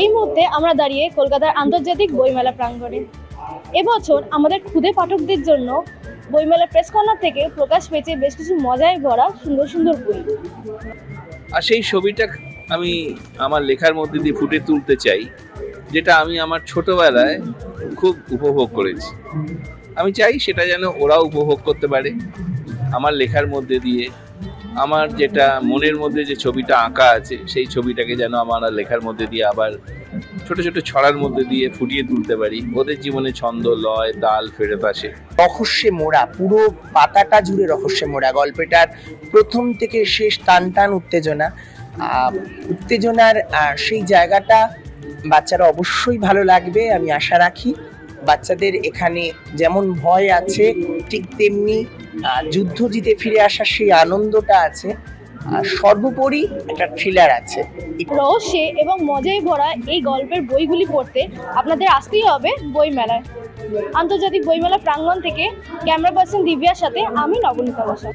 এই মুহূর্তে আমরা দাঁড়িয়ে কলকাতার আন্তর্জাতিক বইমেলা প্রাঙ্গণে। এবছর আমাদের ক্ষুদে পাঠকদের জন্য বইমেলা প্রেস কর্নার থেকে প্রকাশ পেয়েছে বেশ কিছু মজায় ভরা সুন্দর সুন্দর বই। আর সেই ছবিটা আমি আমার লেখার মধ্যে দিয়ে ফুটে তুলতে চাই, যেটা আমি আমার ছোটবেলায় খুব উপভোগ করেছি। আমি চাই সেটা যেন ওরাও উপভোগ করতে পারে আমার লেখার মধ্যে দিয়ে। আমার যেটা মনের মধ্যে যে ছবিটা আঁকা আছে, সেই ছবিটাকে যেন আমার লেখার মধ্যে দিয়ে আবার ছোট ছোট ছড়ার মধ্যে দিয়ে ফুটিয়ে তুলতে পারি। ওদের জীবনে ছন্দ, লয়, তাল ফেরত আসে। রহস্যে মোড়া, পুরো পাতাটা জুড়ে রহস্যে মোড়া। গল্পটার প্রথম থেকে শেষ টান টান উত্তেজনা। উত্তেজনার সেই জায়গাটা বাচ্চারা অবশ্যই ভালো লাগবে, আমি আশা রাখি। বাচ্চাদের এখানে যেমন ভয় আছে, ঠিক তেমনি যুদ্ধ জিতে ফিরে আসার সেই আনন্দটা আছে। সর্বোপরি একটা থ্রিলার আছে। রহস্যে এবং মজায় ভরা এই গল্পের বইগুলি পড়তে আপনাদের আসতেই হবে বই মেলায় আন্তর্জাতিক বইমেলা প্রাঙ্গণ থেকে ক্যামেরা পার্সন দিব্যার সাথে আমি নবনীতা বসা।